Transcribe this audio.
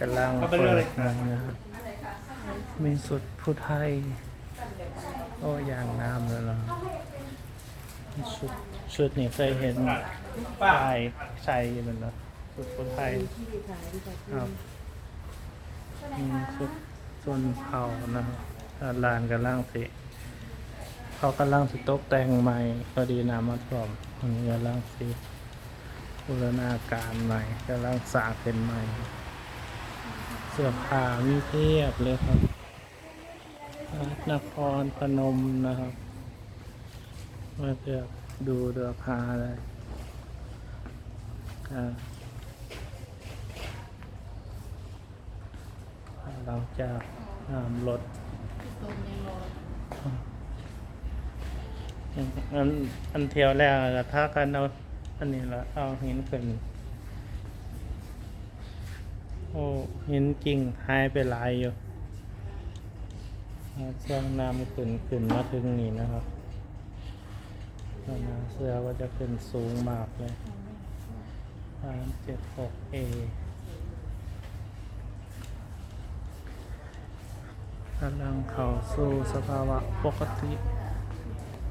กำลังเปิดนะครับมีสุดผู้ไทย โอ้อย่างงามเลยเนาะชุดชุดนี่เคยเห็นป้ายใส่อยู่นั่นเนาะชุดผู้ไทยครับมีชุดส่วนเผานะครับอ่าลานกำลังสิเขากำลังสิตกแต่งใหม่พอดีน้ำมาท่วมอันนี้กำลังสิบูรณาการใหม่กำลังสร้างเป็นใหม่เสื้อผ้ามีเทียบเลยครับนครพนมนะครับมาเลือกดูเรือพาเลยเราจะนำรถอันอันเทียวแรกก็ถ้ากันเอาอันนี้ละเอาหินขึ้น โอ้หินจริงหายไปหลายอยู่ช่วงน้ำขึ้นขึ้นมาถึงนี่นะครับช่วงน้เสื้อก็จะขึ้นสูงมากเลยสามเจ็ดหกเอกำลังเข้าสู่สภาวะปกติ